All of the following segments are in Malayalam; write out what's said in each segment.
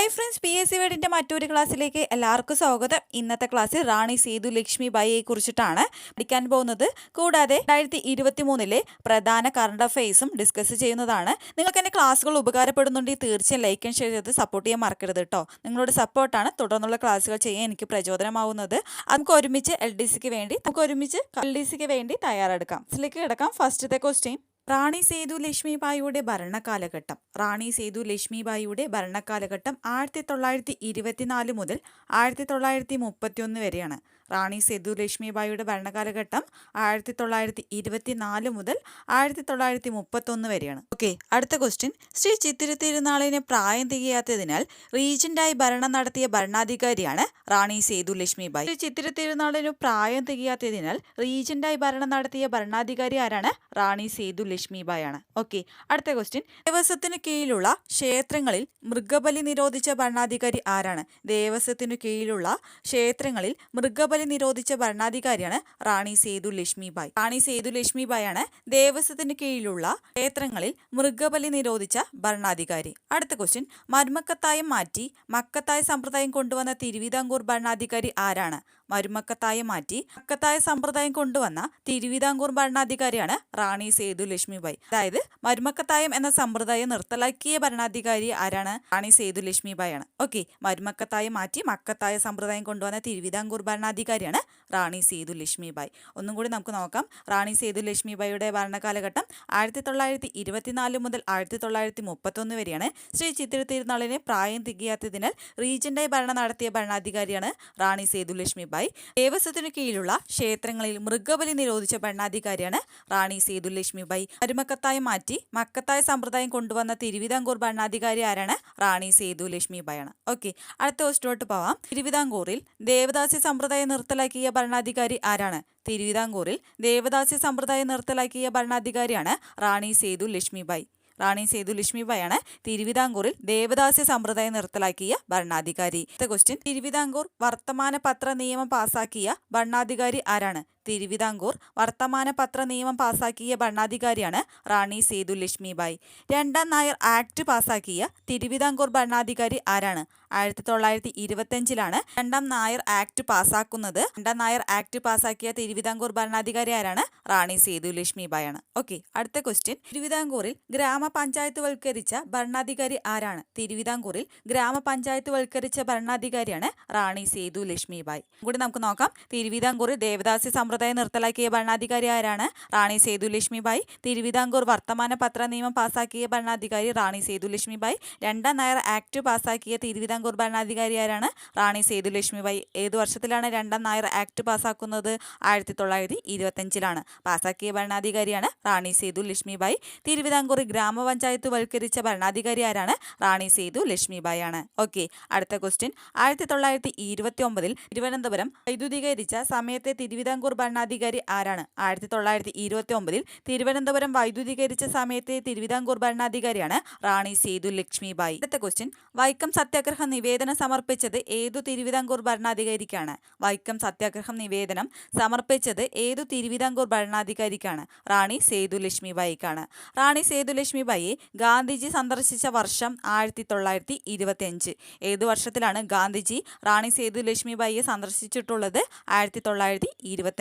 Hi friends P S C വേഡിന്റെ മറ്റൊരു ക്ലാസ്സിലേക്ക് എല്ലാവർക്കും സ്വാഗതം. ഇന്നത്തെ ക്ലാസ്സിൽ റാണി സേതു ലക്ഷ്മി ബായിയെ കുറിച്ചിട്ടാണ് പഠിക്കാൻ പോകുന്നത്. കൂടാതെ രണ്ടായിരത്തി ഇരുപത്തി മൂന്നിലെ പ്രധാന കറണ്ട് അഫയേഴ്സും ഡിസ്കസ് ചെയ്യുന്നതാണ്. നിങ്ങൾക്ക് എന്റെ ക്ലാസ്സുകൾ ഉപകാരപ്പെടുന്നുണ്ടെങ്കിൽ തീർച്ചയായും ലൈക്ക് ആൻഡ് ഷെയർ ചെയ്ത് സപ്പോർട്ട് ചെയ്യാൻ മറക്കരുത് കേട്ടോ നിങ്ങളുടെ സപ്പോർട്ടാണ് തുടർന്നുള്ള ക്ലാസ്സുകൾ ചെയ്യാൻ എനിക്ക് പ്രചോദനമാവുന്നത്. നമുക്ക് ഒരുമിച്ച് എൽ ഡി സിക്ക് വേണ്ടി നമുക്ക് ഒരുമിച്ച് എൽ ഡി സിക്ക് വേണ്ടി തയ്യാറെടുക്കാം. ഇതിലേക്ക് കിടക്കാം. ഫസ്റ്റത്തെ ക്വസ്റ്റ്യൻ റാണി സേതു ലക്ഷ്മിബായിയുടെ ഭരണകാലഘട്ടം. റാണി സേതു ലക്ഷ്മിബായിയുടെ ഭരണകാലഘട്ടം ആയിരത്തി തൊള്ളായിരത്തി ഇരുപത്തിനാല് മുതൽ ആയിരത്തി തൊള്ളായിരത്തി മുപ്പത്തിയൊന്ന് വരെയാണ്. റാണി സേതു ലക്ഷ്മിബായിയുടെ ഭരണകാലഘട്ടം ആയിരത്തി തൊള്ളായിരത്തി ഇരുപത്തിനാല് മുതൽ ആയിരത്തി തൊള്ളായിരത്തി മുപ്പത്തൊന്ന് വരെയാണ്. ഓക്കെ അടുത്ത ക്വസ്റ്റ്യൻ ശ്രീ ചിത്തിര തിരുനാളിന് പ്രായം തികയാത്തതിനാൽ റീജന്റായി ഭരണം നടത്തിയ ഭരണാധികാരിയാണ് റാണി സേതു ലക്ഷ്മിബായി ശ്രീ ചിത്തിര തിരുനാളിന് പ്രായം തികയാത്തതിനാൽ റീജന്റായി ഭരണം നടത്തിയ ഭരണാധികാരി ആരാണ്? റാണി സേതു ലക്ഷ്മിബായി ആണ് ഓക്കെ അടുത്ത ക്വസ്റ്റ്യൻ ദേവസ്വത്തിന് കീഴിലുള്ള ക്ഷേത്രങ്ങളിൽ മൃഗബലി നിരോധിച്ച ഭരണാധികാരി ആരാണ്? ദേവസ്വത്തിനു കീഴിലുള്ള ക്ഷേത്രങ്ങളിൽ മൃഗബലി നിരോധിച്ച ഭരണാധികാരിയാണ് റാണി സേതു ലക്ഷ്മിബായ്. റാണി സേതു ലക്ഷ്മിബായാണ് ദേവസ്വത്തിന് കീഴിലുള്ള ക്ഷേത്രങ്ങളിൽ മൃഗബലി നിരോധിച്ച ഭരണാധികാരി. അടുത്ത ക്വസ്റ്റ്യൻ മർമക്കത്തായം മാറ്റി മക്കത്തായ സമ്പ്രദായം കൊണ്ടുവന്ന തിരുവിതാംകൂർ ഭരണാധികാരി ആരാണ്? മരുമക്കത്തായം മാറ്റി മക്കത്തായ സമ്പ്രദായം കൊണ്ടുവന്ന തിരുവിതാംകൂർ ഭരണാധികാരിയാണ് റാണി സേതു ലക്ഷ്മിബായി. അതായത് മരുമക്കത്തായം എന്ന സമ്പ്രദായം നിർത്തലാക്കിയ ഭരണാധികാരി ആരാണ്? റാണി സേതു ലക്ഷ്മിബായി ആണ് ഓക്കെ മരുമക്കത്തായം മാറ്റി മക്കത്തായ സമ്പ്രദായം കൊണ്ടുവന്ന തിരുവിതാംകൂർ ഭരണാധികാരിയാണ് റാണി സേതു ലക്ഷ്മിബായി. ഒന്നും കൂടി നമുക്ക് നോക്കാം. റാണി സേതു ലക്ഷ്മിബായിയുടെ ഭരണകാലഘട്ടം ആയിരത്തി തൊള്ളായിരത്തി ഇരുപത്തിനാല് മുതൽ ആയിരത്തി തൊള്ളായിരത്തി മുപ്പത്തൊന്ന് വരെയാണ്. ശ്രീ ചിത്തിര തിരുനാളിനെ പ്രായം തികയാത്തതിനാൽ റീജന്റായി ഭരണം നടത്തിയ ഭരണാധികാരിയാണ് റാണി സേതു ലക്ഷ്മിബായി. ദേവസ്വത്തിനു കീഴിലുള്ള ക്ഷേത്രങ്ങളിൽ മൃഗബലി നിരോധിച്ച ഭരണാധികാരിയാണ് റാണി സേതു ലക്ഷ്മിബായി മരുമക്കത്തായം മാറ്റി മക്കത്തായ സമ്പ്രദായം കൊണ്ടുവന്ന തിരുവിതാംകൂർ ഭരണാധികാരി ആരാണ്? റാണി സേതു ലക്ഷ്മിബായി ആണ് ഓക്കെ അടുത്ത ക്വസ്റ്റിലോട്ട് പോവാം. തിരുവിതാംകൂറിൽ ദേവദാസി സമ്പ്രദായം നിർത്തലാക്കിയ ഭരണാധികാരി ആരാണ്? തിരുവിതാംകൂറിൽ ദേവദാസി സമ്പ്രദായം നിർത്തലാക്കിയ ഭരണാധികാരിയാണ് റാണി സേതു ലക്ഷ്മിബായി റാണി സേതു ലക്ഷ്മിബായാണ് തിരുവിതാംകൂറിൽ ദേവദാസ്യ സമ്പ്രദായം നിർത്തലാക്കിയ ഭരണാധികാരി. അടുത്ത ക്വസ്റ്റ്യൻ തിരുവിതാംകൂർ വർത്തമാന പത്ര നിയമം പാസാക്കിയ ഭരണാധികാരി ആരാണ്? തിരുവിതാംകൂർ വർത്തമാന പത്ര നിയമം പാസാക്കിയ ഭരണാധികാരിയാണ് റാണി സേതു ലക്ഷ്മിബായി. രണ്ടാം നായർ ആക്ട് പാസാക്കിയ തിരുവിതാംകൂർ ഭരണാധികാരി ആരാണ്? ആയിരത്തി തൊള്ളായിരത്തി ഇരുപത്തഞ്ചിലാണ് രണ്ടാം നായർ ആക്ട് പാസാക്കുന്നത്. രണ്ടാം നായർ ആക്ട് പാസാക്കിയ തിരുവിതാംകൂർ ഭരണാധികാരി ആരാണ്? റാണി സേതു ലക്ഷ്മിബായി ആണ് ഓക്കെ അടുത്ത ക്വസ്റ്റ്യൻ. തിരുവിതാംകൂറിൽ ഗ്രാമപഞ്ചായത്തുവൽക്കരിച്ച ഭരണാധികാരി ആരാണ്? തിരുവിതാംകൂറിൽ ഗ്രാമപഞ്ചായത്തുവൽക്കരിച്ച ഭരണാധികാരിയാണ് റാണി സേതു ലക്ഷ്മിബായി. കൂടി നമുക്ക് നോക്കാം. തിരുവിതാംകൂറിൽ ദേവദാസി സമ്പ്രദായം നിർത്തലാക്കിയ ഭരണാധികാരി ആരാണ്? റാണി സേതു ലക്ഷ്മിബായി തിരുവിതാംകൂർ വർത്തമാന പത്ര നിയമം പാസാക്കിയ ഭരണാധികാരി റാണി സേതു ലക്ഷ്മിബായി രണ്ടാം നായർ ആക്ട് പാസാക്കിയ തിരുവിതാംകൂർ ഭരണാധികാരി ആരാണ്? റാണി സേതു ലക്ഷ്മിബായി ഏത് വർഷത്തിലാണ് രണ്ടാം നായർ ആക്ട് പാസാക്കുന്നത്? ആയിരത്തി തൊള്ളായിരത്തി ഇരുപത്തഞ്ചിലാണ് പാസാക്കിയ ഭരണാധികാരിയാണ് റാണി സേതു ലക്ഷ്മിബായി തിരുവിതാംകൂർ ഗ്രാമപഞ്ചായത്ത് വൽക്കരിച്ച ഭരണാധികാരി ആരാണ്? റാണി സേതു ലക്ഷ്മിബായി ആണ് ഓക്കെ അടുത്ത ക്വസ്റ്റ്യൻ. ആയിരത്തി തൊള്ളായിരത്തി ഇരുപത്തി ഒമ്പതിൽ തിരുവനന്തപുരം വൈദ്യുതീകരിച്ച സമയത്തെ തിരുവിതാംകൂർ ഭരണാധികാരി ആരാണ്? ആയിരത്തി തൊള്ളായിരത്തി ഇരുപത്തി ഒമ്പതിൽ തിരുവനന്തപുരം വൈദ്യുതീകരിച്ച സമയത്തെ തിരുവിതാംകൂർ ഭരണാധികാരിയാണ് റാണി സേതു ലക്ഷ്മിബായി. അടുത്ത ക്വസ്റ്റ്യൻ വൈക്കം സത്യാഗ്രഹ നിവേദനം സമർപ്പിച്ചത് ഏതു തിരുവിതാംകൂർ ഭരണാധികാരിക്കാണ്? വൈക്കം സത്യാഗ്രഹം നിവേദനം സമർപ്പിച്ചത് ഏതു തിരുവിതാംകൂർ ഭരണാധികാരിക്കാണ്? റാണി സേതു ലക്ഷ്മിബായിക്കാണ്. റാണി സേതു ലക്ഷ്മിബായിയെ ഗാന്ധിജി സന്ദർശിച്ച വർഷം ആയിരത്തി തൊള്ളായിരത്തി ഇരുപത്തി അഞ്ച് ഏതു വർഷത്തിലാണ് ഗാന്ധിജി റാണി സേതു ലക്ഷ്മിബായിയെ സന്ദർശിച്ചിട്ടുള്ളത്? ആയിരത്തി തൊള്ളായിരത്തി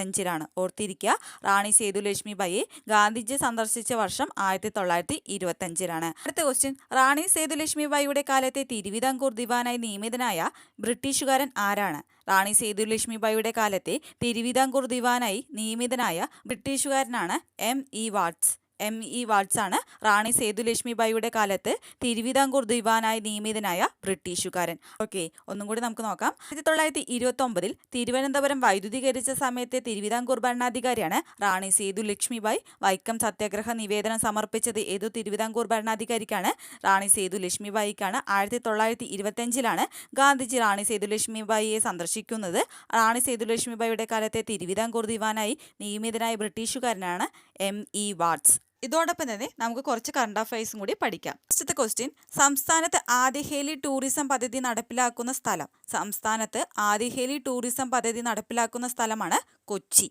ഇരുപത്തഞ്ചിലാണ് ഓർത്തിരിക്കുക റാണി സേതു ലക്ഷ്മിബായിയെ ഗാന്ധിജി സന്ദർശിച്ച വർഷം ആയിരത്തി തൊള്ളായിരത്തി ഇരുപത്തഞ്ചിലാണ് അടുത്ത ക്വസ്റ്റ്യൻ റാണി സേതു ലക്ഷ്മിബായിയുടെ കാലത്തെ തിരുവിതാംകൂർ ദിവാനായി നിയമിതനായ ബ്രിട്ടീഷുകാരൻ ആരാണ്? റാണി സേതു ലക്ഷ്മിബായിയുടെ കാലത്തെ തിരുവിതാംകൂർ ദിവാനായി നിയമിതനായ ബ്രിട്ടീഷുകാരനാണ് M E Watts. M E Watts ആണ് റാണി സേതു ലക്ഷ്മിബായിയുടെ കാലത്ത് തിരുവിതാംകൂർ ദിവാനായി നിയമിതനായ ബ്രിട്ടീഷുകാരൻ. ഓക്കെ ഒന്നും കൂടി നമുക്ക് നോക്കാം. ആയിരത്തി തൊള്ളായിരത്തി ഇരുപത്തി ഒമ്പതിൽ തിരുവനന്തപുരം വൈദ്യുതീകരിച്ച സമയത്തെ തിരുവിതാംകൂർ ഭരണാധികാരിയാണ് റാണി സേതു ലക്ഷ്മിബായി വൈക്കം സത്യാഗ്രഹ നിവേദനം സമർപ്പിച്ചത് ഏതു തിരുവിതാംകൂർ ഭരണാധികാരിക്കാണ്? റാണി സേതു ലക്ഷ്മിബായിക്കാണ് ആയിരത്തി തൊള്ളായിരത്തി ഇരുപത്തഞ്ചിലാണ് ഗാന്ധിജി റാണി സേതു ലക്ഷ്മിബായിയെ സന്ദർശിക്കുന്നത്. റാണി സേതു ലക്ഷ്മിബായിയുടെ കാലത്തെ തിരുവിതാംകൂർ ദിവാനായി നിയമിതനായ ബ്രിട്ടീഷുകാരനാണ് എം ഇ വാട്സ്. ഇതോടൊപ്പം തന്നെ നമുക്ക് കുറച്ച് കറണ്ട് അഫയേഴ്സും കൂടി പഠിക്കാം. ഫസ്റ്റത്തെ ക്വസ്റ്റ്യൻ സംസ്ഥാനത്ത് ആദ്യ ഹേലി ടൂറിസം പദ്ധതി നടപ്പിലാക്കുന്ന സ്ഥലം. സംസ്ഥാനത്ത് ആദ്യ ഹേലി ടൂറിസം പദ്ധതി നടപ്പിലാക്കുന്ന സ്ഥലമാണ് കൊച്ചി.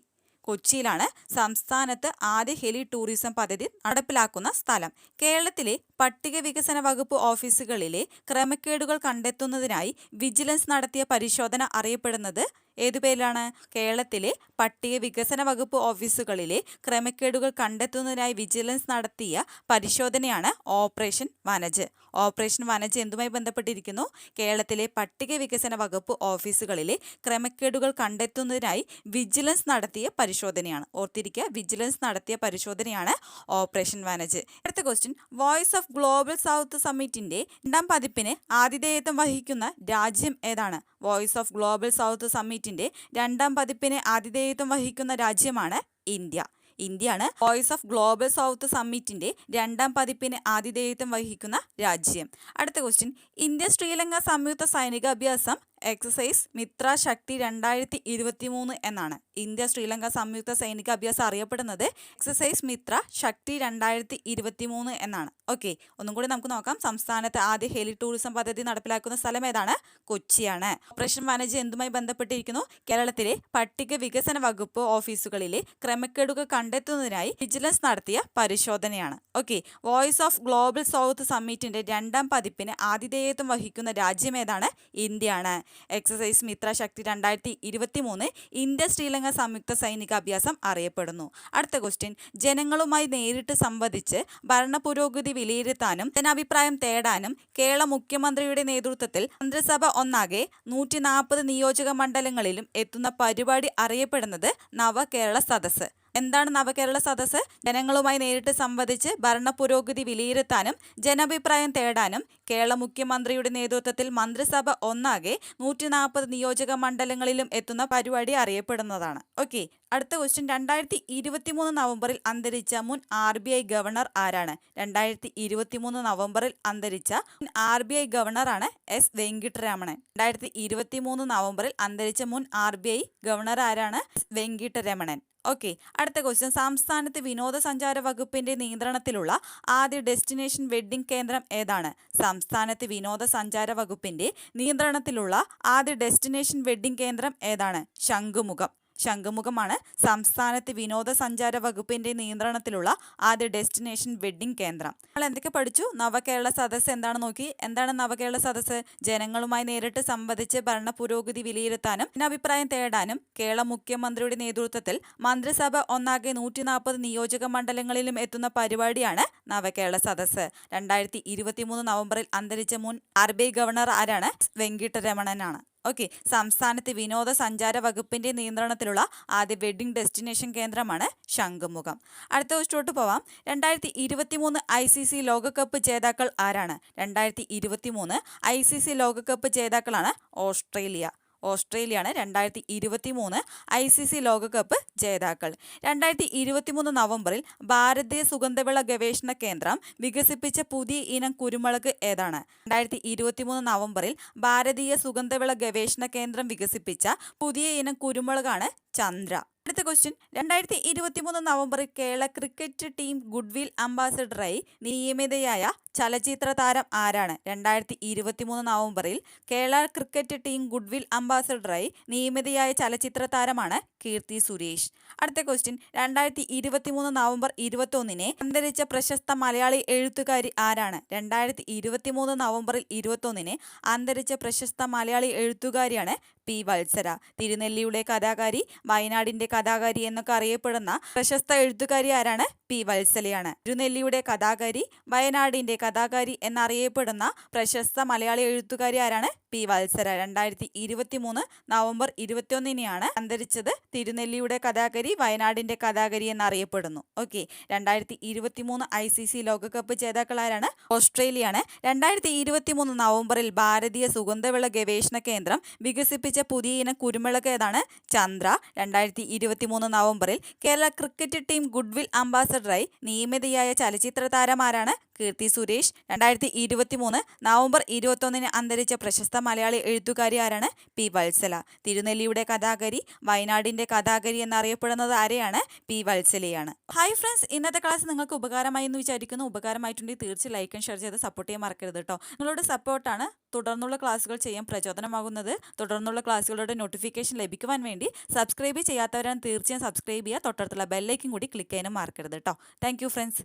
കൊച്ചിയിലാണ് സംസ്ഥാനത്ത് ആദ്യ ഹെലി ടൂറിസം പദ്ധതി നടപ്പിലാക്കുന്ന സ്ഥലം. കേരളത്തിലെ പട്ടിക വികസന വകുപ്പ് ഓഫീസുകളിലെ ക്രമക്കേടുകൾ കണ്ടെത്തുന്നതിനായി വിജിലൻസ് നടത്തിയ പരിശോധന അറിയപ്പെടുന്നത് ഏതു പേരിലാണ്? കേരളത്തിലെ പട്ടിക വികസന വകുപ്പ് ഓഫീസുകളിലെ ക്രമക്കേടുകൾ കണ്ടെത്തുന്നതിനായി വിജിലൻസ് നടത്തിയ പരിശോധനയാണ് ഓപ്പറേഷൻ വനജ്. ഓപ്പറേഷൻ വനജ് എന്തുമായി ബന്ധപ്പെട്ടിരിക്കുന്നു? കേരളത്തിലെ പട്ടിക വികസന വകുപ്പ് ഓഫീസുകളിലെ ക്രമക്കേടുകൾ കണ്ടെത്തുന്നതിനായി വിജിലൻസ് നടത്തിയ പരിശോധനയാണ്. ഓർത്തിരിക്കുക വിജിലൻസ് നടത്തിയ പരിശോധനയാണ് ഓപ്പറേഷൻ വനജ് അടുത്ത question. Voice of global south സമ്മിറ്റിന്റെ രണ്ടാം പതിപ്പിന് ആതിഥേയത്വം വഹിക്കുന്ന രാജ്യം ഏതാണ്? വോയിസ് ഓഫ് ഗ്ലോബൽ സൗത്ത് സമ്മിറ്റിന്റെ രണ്ടാം പതിപ്പിന് ആതിഥേയത്വം വഹിക്കുന്ന രാജ്യമാണ് ഇന്ത്യ. ഇന്ത്യയാണ്. വോയിസ് ഓഫ് ഗ്ലോബൽ സൗത്ത് സമ്മിറ്റിന്റെ രണ്ടാം പതിപ്പിന് ആതിഥേയത്വം വഹിക്കുന്ന രാജ്യം. അടുത്ത ക്വസ്റ്റ്യൻ ഇന്ത്യ ശ്രീലങ്ക സംയുക്ത സൈനികാഭ്യാസം എക്സസൈസ് മിത്ര ശക്തി രണ്ടായിരത്തി ഇരുപത്തി മൂന്ന് എന്നാണ്. ഇന്ത്യ ശ്രീലങ്ക സംയുക്ത സൈനിക അഭ്യാസം അറിയപ്പെടുന്നത് എക്സസൈസ് മിത്ര ശക്തി രണ്ടായിരത്തി ഇരുപത്തി മൂന്ന് എന്നാണ്. ഓക്കെ ഒന്നും കൂടി നമുക്ക് നോക്കാം. സംസ്ഥാനത്ത് ആദ്യ ഹെലി ടൂറിസം പദ്ധതി നടപ്പിലാക്കുന്ന സ്ഥലം ഏതാണ്? കൊച്ചിയാണ്. ഓപ്പറേഷൻ മാനേജ് എന്തുമായി ബന്ധപ്പെട്ടിരിക്കുന്നു? കേരളത്തിലെ പട്ടിക വികസന വകുപ്പ് ഓഫീസുകളിലെ ക്രമക്കേടുകൾ കണ്ടെത്തുന്നതിനായി വിജിലൻസ് നടത്തിയ പരിശോധനയാണ്. Okay voice of global south സമ്മിറ്റിന്റെ രണ്ടാം പതിപ്പിന് ആതിഥേയത്വം വഹിക്കുന്ന രാജ്യം ഏതാണ്? ഇന്ത്യയാണ്. എക്സസൈസ് മിത്ര ശക്തി രണ്ടായിരത്തി ഇരുപത്തി മൂന്ന് ഇന്ത്യ ശ്രീലങ്ക സംയുക്ത സൈനിക അഭ്യാസം അറിയപ്പെടുന്നു. അടുത്ത ക്വസ്റ്റ്യൻ ജനങ്ങളുമായി നേരിട്ട് സംവദിച്ച് ഭരണ പുരോഗതി വിലയിരുത്താനും ജനാഭിപ്രായം തേടാനും കേരള മുഖ്യമന്ത്രിയുടെ നേതൃത്വത്തിൽ മന്ത്രിസഭ ഒന്നാകെ നൂറ്റി നാൽപ്പത് നിയോജക മണ്ഡലങ്ങളിലും എത്തുന്ന പരിപാടി അറിയപ്പെടുന്നത് നവകേരള സദസ്സ്. എന്താണ് നവകേരള സദസ്സ്? ജനങ്ങളുമായി നേരിട്ട് സംവദിച്ച് ഭരണ പുരോഗതി വിലയിരുത്താനും ജനാഭിപ്രായം തേടാനും കേരള മുഖ്യമന്ത്രിയുടെ നേതൃത്വത്തിൽ മന്ത്രിസഭ ഒന്നാകെ നൂറ്റി നാൽപ്പത് നിയോജക മണ്ഡലങ്ങളിലും എത്തുന്ന പരിപാടി അറിയപ്പെടുന്നതാണ്. ഓക്കെ അടുത്ത ക്വസ്റ്റ്യൻ രണ്ടായിരത്തി ഇരുപത്തി മൂന്ന് നവംബറിൽ അന്തരിച്ച മുൻ ആർ ബി ഐ ഗവർണർ ആരാണ്? രണ്ടായിരത്തി ഇരുപത്തി മൂന്ന് നവംബറിൽ അന്തരിച്ച മുൻ ആർ ബി ഐ ഗവർണറാണ് എസ് വെങ്കിട്ടരാമണൻ. രണ്ടായിരത്തി ഇരുപത്തി മൂന്ന് നവംബറിൽ അന്തരിച്ച മുൻ ആർ ബി ഐ ഗവർണർ ആരാണ്? എസ് വെങ്കിട്ടരമണൻ. ഓക്കെ അടുത്ത ക്വസ്റ്റ്യൻ സംസ്ഥാനത്ത് വിനോദസഞ്ചാര വകുപ്പിന്റെ നിയന്ത്രണത്തിലുള്ള ആദ്യ ഡെസ്റ്റിനേഷൻ വെഡ്ഡിംഗ് കേന്ദ്രം ഏതാണ്? സംസ്ഥാനത്ത് വിനോദസഞ്ചാര വകുപ്പിന്റെ നിയന്ത്രണത്തിലുള്ള ആദ്യ ഡെസ്റ്റിനേഷൻ വെഡ്ഡിംഗ് കേന്ദ്രം ഏതാണ്? ശംഖുമുഖം. ശംഖുമുഖമാണ്. സംസ്ഥാനത്ത് വിനോദസഞ്ചാര വകുപ്പിന്റെ നിയന്ത്രണത്തിലുള്ള ആദ്യ ഡെസ്റ്റിനേഷൻ വെഡ്ഡിംഗ് കേന്ദ്രം. നമ്മൾ എന്തൊക്കെ പഠിച്ചു? നവകേരള സദസ് എന്താണ് നോക്കി. എന്താണ് നവകേരള സദസ് ജനങ്ങളുമായി നേരിട്ട് സംവദിച്ച് ഭരണ പുരോഗതി വിലയിരുത്താനും അഭിപ്രായം തേടാനും കേരള മുഖ്യമന്ത്രിയുടെ നേതൃത്വത്തിൽ മന്ത്രിസഭ ഒന്നാകെ നൂറ്റി നാൽപ്പത് നിയോജക മണ്ഡലങ്ങളിലും എത്തുന്ന പരിപാടിയാണ് നവകേരള സദസ് രണ്ടായിരത്തി ഇരുപത്തി മൂന്ന് നവംബറിൽ അന്തരിച്ച മുൻ ആർ ബി ഐ ഗവർണർ ആരാണ്? വെങ്കിട്ടരമണനാണ്. ഓക്കെ സംസ്ഥാനത്തെ വിനോദസഞ്ചാര വകുപ്പിന്റെ നിയന്ത്രണത്തിലുള്ള ആദ്യ വെഡ്ഡിംഗ് ഡെസ്റ്റിനേഷൻ കേന്ദ്രമാണ് ശംഖുമുഖം. അടുത്ത ക്വസ്റ്റോട്ട് പോവാം. രണ്ടായിരത്തി ഇരുപത്തി മൂന്ന് ഐ സി സി ലോകകപ്പ് ജേതാക്കൾ ആരാണ്? രണ്ടായിരത്തി ഇരുപത്തി മൂന്ന് ഐ സി സി ലോകകപ്പ് ജേതാക്കളാണ് ഓസ്ട്രേലിയ. ഓസ്ട്രേലിയയാണ് രണ്ടായിരത്തി ഇരുപത്തി മൂന്ന് ഐ സി സി ലോകകപ്പ് ജേതാക്കൾ. രണ്ടായിരത്തി ഇരുപത്തി മൂന്ന് നവംബറിൽ ഭാരതീയ സുഗന്ധവിള ഗവേഷണ കേന്ദ്രം വികസിപ്പിച്ച പുതിയ ഇനം കുരുമുളക് ഏതാണ്? രണ്ടായിരത്തി ഇരുപത്തി മൂന്ന് നവംബറിൽ ഭാരതീയ സുഗന്ധവിള ഗവേഷണ കേന്ദ്രം വികസിപ്പിച്ച പുതിയ ഇനം കുരുമുളകാണ് ചന്ദ്ര. അടുത്ത ക്വസ്റ്റ്യൻ രണ്ടായിരത്തി ഇരുപത്തി മൂന്ന് നവംബറിൽ കേരള ക്രിക്കറ്റ് ടീം ഗുഡ്വിൽ അംബാസഡറായി നിയമിതയായ ചലച്ചിത്ര താരം ആരാണ്? രണ്ടായിരത്തി ഇരുപത്തി മൂന്ന് നവംബറിൽ കേരള ക്രിക്കറ്റ് ടീം ഗുഡ്വിൽ അംബാസഡറായി നിയമിതയായ ചലച്ചിത്ര താരമാണ് കീർത്തി സുരേഷ്. അടുത്ത ക്വസ്റ്റ്യൻ രണ്ടായിരത്തി ഇരുപത്തി മൂന്ന് നവംബർ ഇരുപത്തൊന്നിനെ അന്തരിച്ച പ്രശസ്ത മലയാളി എഴുത്തുകാരി ആരാണ്? രണ്ടായിരത്തി ഇരുപത്തി മൂന്ന് നവംബറിൽ ഇരുപത്തൊന്നിന് അന്തരിച്ച പ്രശസ്ത മലയാളി എഴുത്തുകാരിയാണ് പി വത്സര. തിരുനെല്ലിയുടെ കഥാകാരി വയനാടിന്റെ കഥാകാരി എന്നൊക്കെ അറിയപ്പെടുന്ന പ്രശസ്ത എഴുത്തുകാരി ആരാണ്? പി വത്സലയാണ്. തിരുനെല്ലിയുടെ കഥാകാരി വയനാടിന്റെ കഥാകാരി എന്നറിയപ്പെടുന്ന പ്രശസ്ത മലയാളി എഴുത്തുകാരി ആരാണ്? പി വത്സര രണ്ടായിരത്തി ഇരുപത്തി മൂന്ന് നവംബർ ഇരുപത്തിയൊന്നിനെയാണ് അന്തരിച്ചത്. തിരുനെല്ലിയുടെ കഥാകരി വയനാടിന്റെ കഥാകരി എന്നറിയപ്പെടുന്നു. ഓക്കെ. രണ്ടായിരത്തി ഇരുപത്തി മൂന്ന് ഐ സി സി ലോകകപ്പ് ജേതാക്കളാരാണ്? ഓസ്ട്രേലിയയാണ് രണ്ടായിരത്തി ഇരുപത്തി മൂന്ന് നവംബറിൽ ഭാരതീയ സുഗന്ധവിള ഗവേഷണ കേന്ദ്രം വികസിപ്പിച്ച പുതിയ ഇനം കുരുമുളക് ഏതാണ്? ചന്ദ്ര. രണ്ടായിരത്തി ഇരുപത്തി മൂന്ന് നവംബറിൽ കേരള ക്രിക്കറ്റ് ടീം ഗുഡ്വിൽ അംബാസഡറായി നിയമിതയായ ചലച്ചിത്ര താരമാരാണ് കീർത്തി സുരേഷ്. രണ്ടായിരത്തി ഇരുപത്തി മൂന്ന് നവംബർ ഇരുപത്തൊന്നിന് അന്തരിച്ച പ്രശസ്ത മലയാളി എഴുത്തുകാരി ആരാണ്? പി വത്സല. തിരുനെല്ലിയുടെ കഥാകരി വയനാടിന്റെ കഥാകരി എന്നറിയപ്പെടുന്നത് ആരെയാണ്? പി വത്സലയാണ്. ഹായ് ഫ്രണ്ട്സ് ഇന്നത്തെ ക്ലാസ് നിങ്ങൾക്ക് ഉപകാരമായി എന്ന് വിചാരിക്കുന്നു. ഉപകാരമായിട്ടുണ്ടെങ്കിൽ തീർച്ച ലൈക്ക് ആൻഡ് ഷെയർ ചെയ്ത് സപ്പോർട്ട് ചെയ്യാൻ മറക്കരുത് കേട്ടോ നിങ്ങളുടെ സപ്പോർട്ടാണ് തുടർന്നുള്ള ക്ലാസ്സുകൾ ചെയ്യാൻ പ്രചോദനമാകുന്നത്. തുടർന്നുള്ള ക്ലാസ്സുകളുടെ നോട്ടിഫിക്കേഷൻ ലഭിക്കുവാൻ വേണ്ടി സബ്സ്ക്രൈബ് ചെയ്യാത്തവരാണ് തീർച്ചയായും സബ്സ്ക്രൈബ് ചെയ്യുക. തൊട്ടടുത്തുള്ള ബെല്ലൈക്കും കൂടി ക്ലിക്ക് ചെയ്യാനും മറക്കരുത് കേട്ടോ താങ്ക് ഫ്രണ്ട്സ്